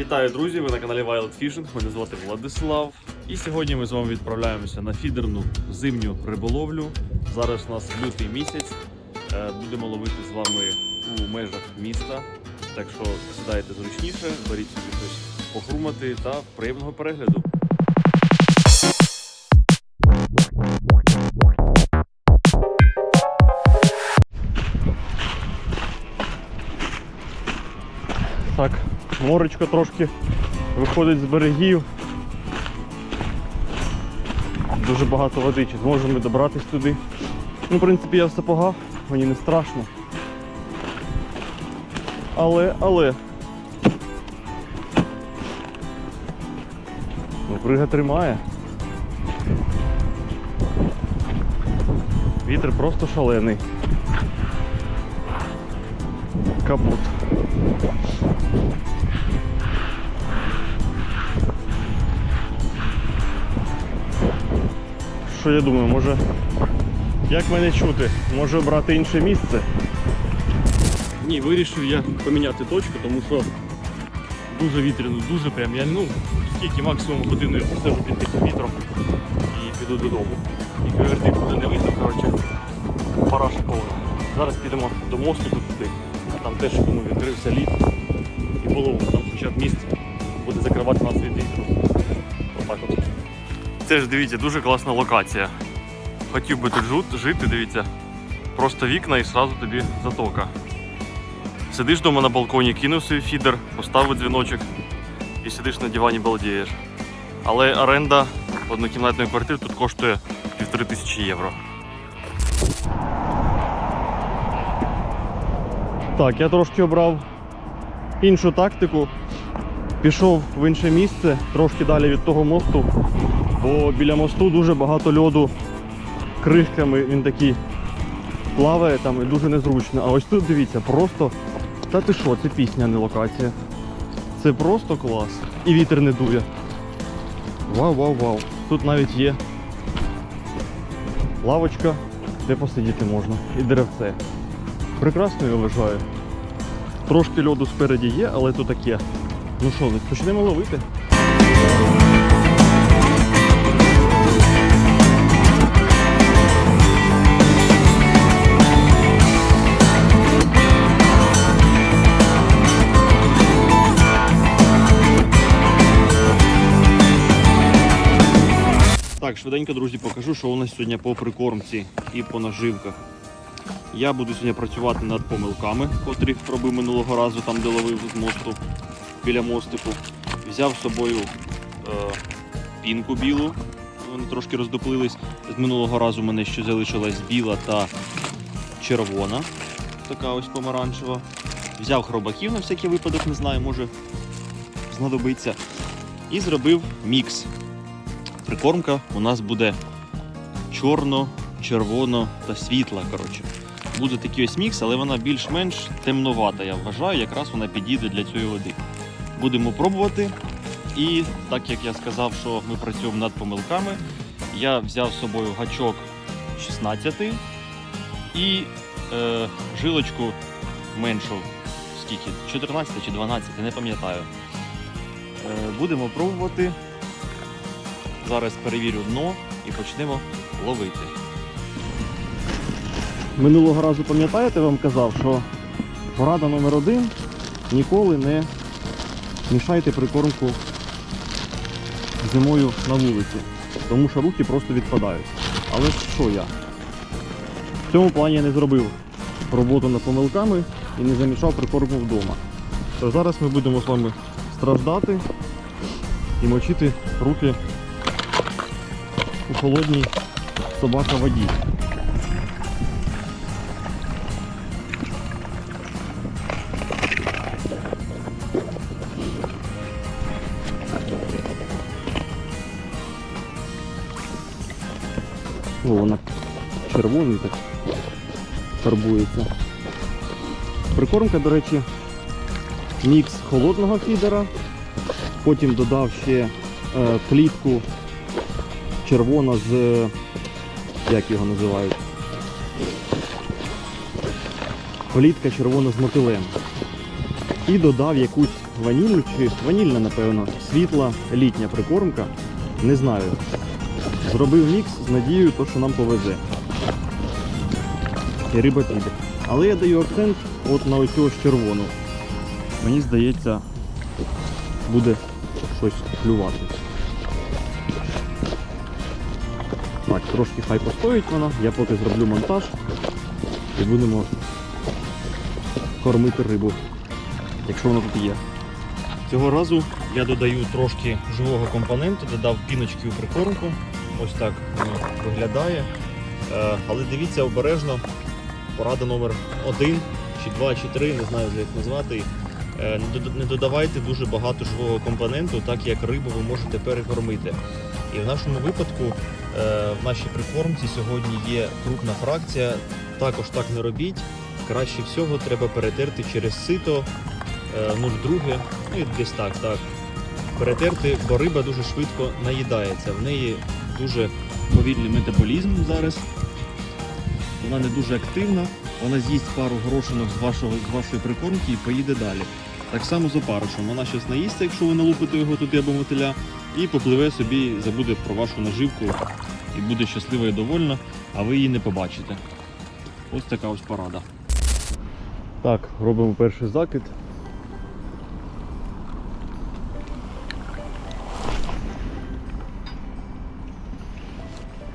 Вітаю, друзі! Ви на каналі Wild Fishing. Мене звати Владислав. І сьогодні ми з вами відправляємося на фідерну зимню риболовлю. Зараз у нас лютий місяць. Е, Будемо ловити з вами у межах міста. Так що сідайте зручніше, беріть собі щось похрумати та приємного перегляду. Моречко трошки виходить з берегів. Дуже багато води, чи зможемо ми добратись туди. Ну, в принципі, я в сапогах, мені не страшно. Але, але. Ну, крига тримає. Вітер просто шалений. Капут. Що я думаю, може. Як мене чути? Може обрати інше місце? Ні, вирішив я поміняти точку, тому що дуже вітряно, дуже прям. Я ну, скільки максимум годину я посижу під таким вітром і піду додому. І квердик буде не видно, коротше, параша повна. Зараз підемо до мосту туди, а там теж тому відкрився лід і було там хоча б міст буде закривати нас від вітру. Отак от. Це ж дивіться, дуже класна локація. Хотів би тут жити, дивіться. Просто вікна і одразу тобі затока. Сидиш вдома на балконі, кинув свій фідер, поставив дзвіночок і сидиш на дивані балдієш. Але оренда однокімнатної квартири тут коштує півтори тисячі євро. Так, я трошки обрав іншу тактику. Пішов в інше місце, трошки далі від того мосту, бо біля мосту дуже багато льоду крихками, він такий плаває там і дуже незручно. А ось тут дивіться, просто. Та ти що, це пісня, не локація. Це просто клас. І вітер не дує. Вау, вау, вау. Тут навіть є лавочка, де посидіти можна. І деревце. Прекрасно я вважаю. Трошки льоду спереді є, але то таке. Ну що, почнемо ловити. Так, швиденько, друзі, покажу, що у нас сьогодні по прикормці і по наживках. Я буду сьогодні працювати над помилками, котрі робив минулого разу, там де ловив з мосту біля мостику. Взяв з собою е, пінку білу, вони трошки роздоплились. З минулого разу в мене ще залишилась біла та червона, така ось помаранчева. Взяв хробаків на всякий випадок, не знаю, може знадобиться. І зробив мікс. Прикормка у нас буде чорно, червоно та світла. Коротше. Буде такий ось мікс, але вона більш-менш темновата, я вважаю, якраз вона підійде для цієї води. Будемо пробувати. І так як я сказав, що ми працюємо над помилками, я взяв з собою гачок 16 і е, жилочку меншу, скільки? 14 чи 12, не пам'ятаю. Е, будемо пробувати. Зараз перевірю дно і почнемо ловити. Минулого разу пам'ятаєте, вам казав, що порада номер один ніколи не мішайте прикормку зимою на вулиці, тому що руки просто відпадають. Але що я? В цьому плані я не зробив роботу над помилками і не замішав прикормку вдома. То зараз ми будемо з вами страждати і мочити руки у холодній собака воді. О, вона червоний так фарбується. Прикормка, до речі, мікс холодного фідера. Потім додав ще е, плітку червона з. як його називають? Плітка червона з мотилем. І додав якусь ваніль чи ванільна, напевно, світла літня прикормка. Не знаю. Зробив мікс з надією, то, що нам повезе. І риба піде. Але я даю акцент от на ось червону. Мені здається, буде щось клювати. Так, трошки хай постоїть вона, я поки зроблю монтаж і будемо кормити рибу, якщо вона тут є. Цього разу я додаю трошки живого компоненту, додав піночки у прикормку. Ось так воно виглядає. Е, Але дивіться обережно, порада номер один, чи два, чи три, не знаю як назвати. Е, не додавайте дуже багато живого компоненту, так як рибу ви можете перекормити. І в нашому випадку в нашій прикормці сьогодні є крупна фракція. Також так не робіть. Краще всього треба перетерти через сито е, 0,2, ну і десь так, так. Перетерти, бо риба дуже швидко наїдається. В неї дуже повільний метаболізм зараз. Вона не дуже активна, вона з'їсть пару горошинок з, вашого, з вашої прикормки і поїде далі. Так само з опаришем. Вона щось наїсться, якщо ви налупите його туди або мотиля, і попливе собі, забуде про вашу наживку і буде щаслива і довольна, а ви її не побачите. Ось така ось порада. Так, робимо перший закид.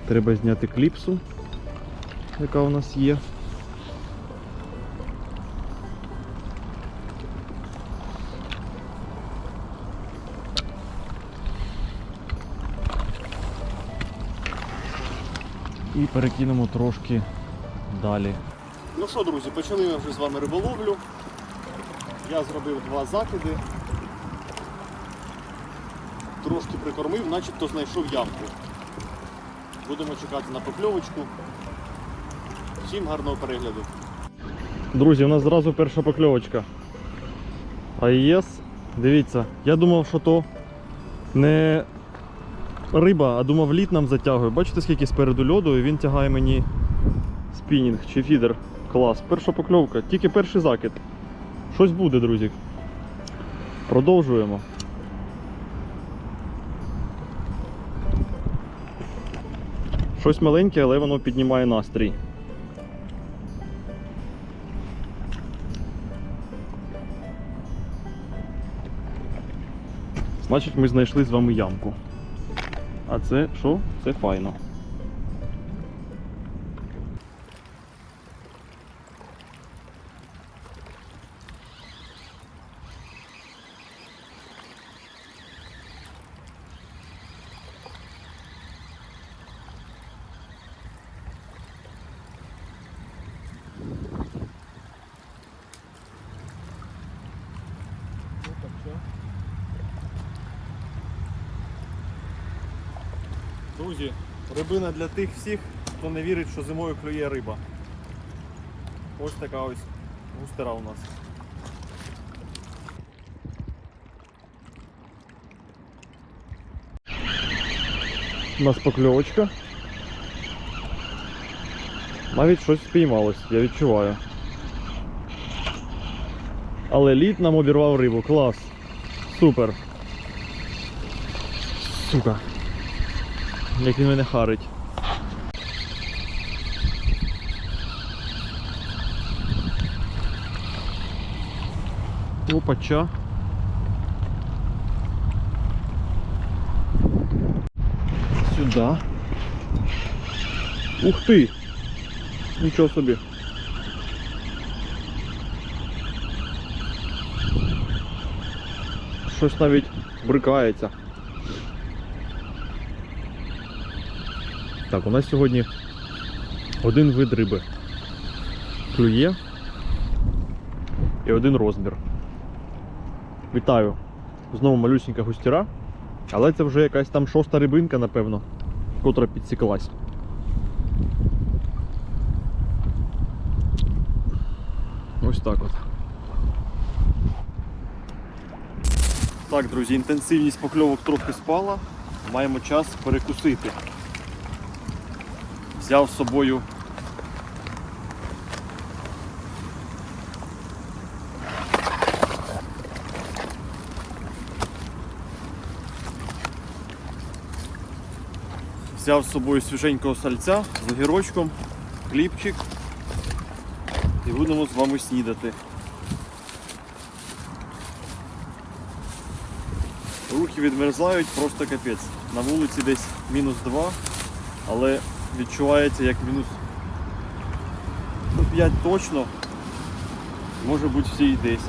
Треба зняти кліпсу, яка у нас є. І перекинемо трошки далі. Ну що, друзі, почали ми вже з вами риболовлю. Я зробив два закиди. Трошки прикормив, начебто знайшов ямку. Будемо чекати на покльовочку. Всім гарного перегляду. Друзі, у нас зразу перша покльовочка. АЄС. Дивіться, я думав, що то не риба, а думав лід нам затягує. Бачите, скільки спереду льоду і він тягає мені спінінг чи фідер. Клас. Перша покльовка, тільки перший закид. Щось буде, друзі. Продовжуємо. Щось маленьке, але воно піднімає настрій. Значить, ми знайшли з вами ямку. А це що? Це файно. Друзі, рибина для тих всіх, хто не вірить, що зимою клює риба. Ось така ось густера у нас. У нас покльовочка. Навіть щось спіймалось, я відчуваю. Але лід нам обірвав рибу. Клас. Супер. Сука. Як він мене харить. Опача. Сюда. Ух ти! Нічого собі. Щось навіть брикається. Так, у нас сьогодні один вид риби. Клює і один розмір. Вітаю! Знову малюсенька густіра, але це вже якась там шоста рибинка, напевно, котра підсіклась. Ось так от. Так, друзі, інтенсивність покльовок трохи спала. Маємо час перекусити взяв з собою взяв з собою свіженького сальця з огірочком, хлібчик і будемо з вами снідати. Рухи відмерзають, просто капець. На вулиці десь мінус 2, але відчувається як мінус ну, 5 точно. Може бути всі і 10.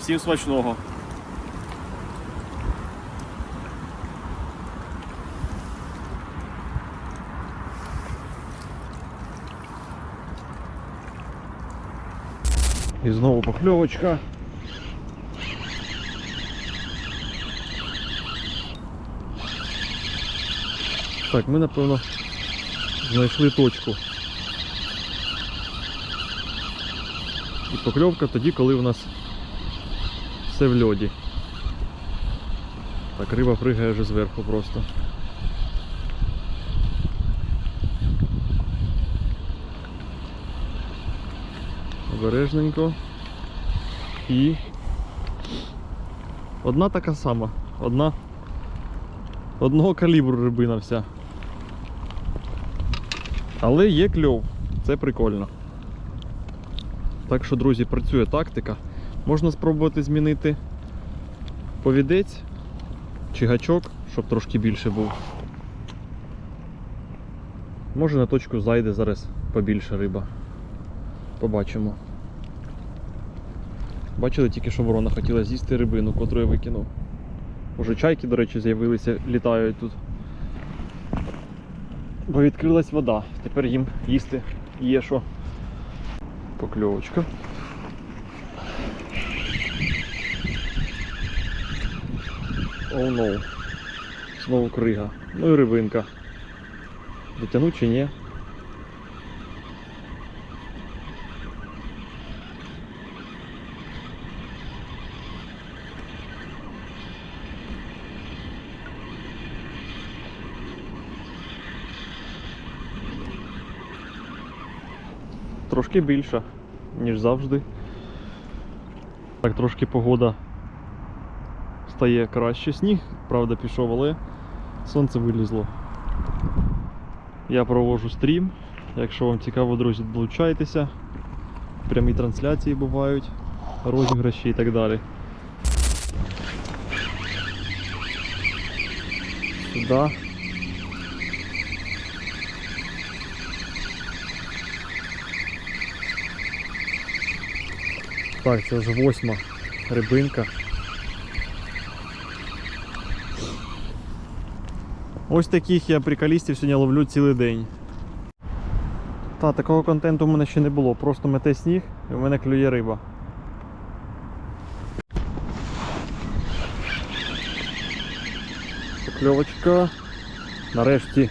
Всім смачного! І знову покльовочка. Так, ми напевно знайшли точку. І покльовка тоді, коли у нас все в льоді. Так, риба пригає вже зверху просто. Обережненько. І одна така сама. Одна одного калібру рибина вся. Але є кльов, це прикольно. Так що, друзі, працює тактика. Можна спробувати змінити повідець чи гачок, щоб трошки більше був. Може на точку зайде зараз побільше риба. Побачимо. Бачили тільки, що ворона хотіла з'їсти рибину, котру я викинув. Уже чайки, до речі, з'явилися, літають тут. Бо відкрилась вода. Тепер їм їсти є що. Покльовочка. Оу oh, no. Знову крига. Ну і рибинка. Дотягнуть чи ні? Трошки більша, ніж завжди. Так, трошки погода стає краще. Сніг, правда, пішов, але сонце вилізло. Я провожу стрім. Якщо вам цікаво, друзі, долучайтеся. Прямі трансляції бувають, розіграші і так далі. Сюди. Так, це вже восьма рибинка. Ось таких я приколістів сьогодні ловлю цілий день. Та, такого контенту в мене ще не було. Просто мете сніг і в мене клює риба. Покльовочка. Нарешті.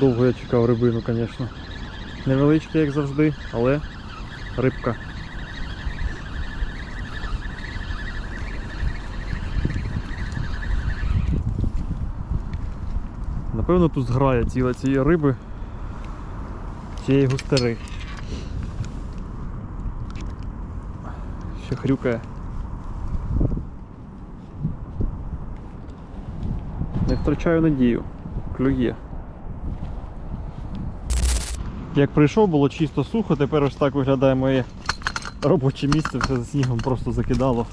Довго я чекав рибину, звісно. Невеличка, як завжди, але рибка. Напевно, тут зграє ціла цієї риби, цієї густери. Ще хрюкає. Не втрачаю надію. Клює. Як прийшов, було чисто сухо, тепер ось так виглядає моє робоче місце, все за снігом просто закидало.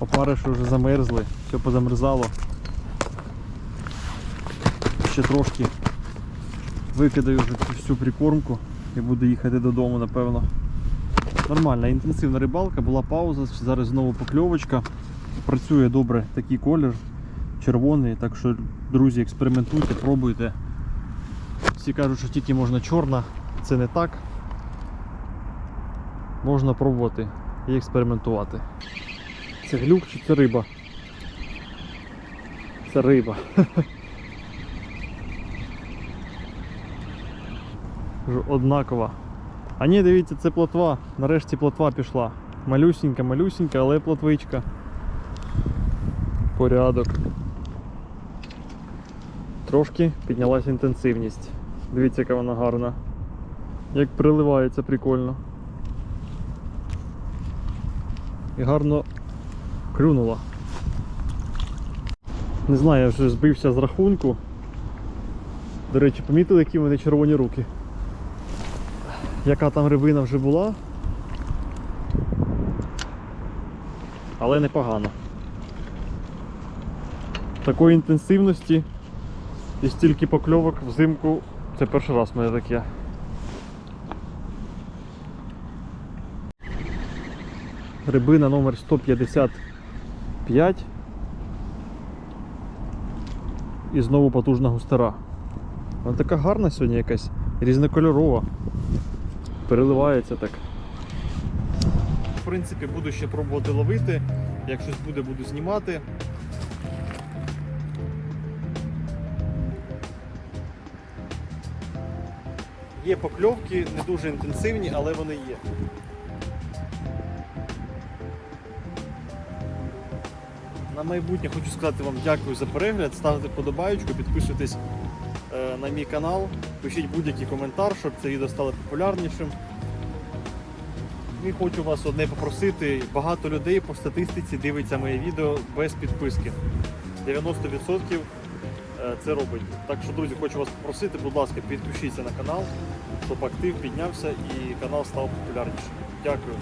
Опариші вже замерзли, все позамерзало. Ще трошки викидаю вже цю всю прикормку і буду їхати додому, напевно. Нормальна, інтенсивна рибалка, була пауза, зараз знову покльовочка. Працює добре такий колір, червоний, так що, друзі, експериментуйте, пробуйте. Всі кажуть, що тільки можна чорна, це не так. Можна пробувати і експериментувати. Це глюк чи це риба? Це риба. Однакова. А ні, дивіться, це плотва. Нарешті плотва пішла. Малюсінька, малюсінька, але плотвичка. Порядок. Трошки піднялась інтенсивність. Дивіться, яка вона гарна. Як приливається прикольно. І гарно клюнула. Не знаю, я вже збився з рахунку. До речі, помітили, які в мене червоні руки. Яка там рибина вже була. Але непогано. Такої інтенсивності і стільки покльовок взимку це перший раз в мене таке. Рибина номер 155. І знову потужна густера. Вона така гарна сьогодні якась, різнокольорова. Переливається так. В принципі, буду ще пробувати ловити. Як щось буде, буду знімати. Є покльовки, не дуже інтенсивні, але вони є. На майбутнє хочу сказати вам дякую за перегляд. Ставте подобаєчку, підписуйтесь е, на мій канал, пишіть будь-який коментар, щоб це відео стало популярнішим. І хочу вас одне попросити. Багато людей по статистиці дивиться моє відео без підписки. 90% е, це робить. Так що, друзі, хочу вас попросити, будь ласка, підпишіться на канал, щоб актив піднявся і канал став популярнішим. Дякую.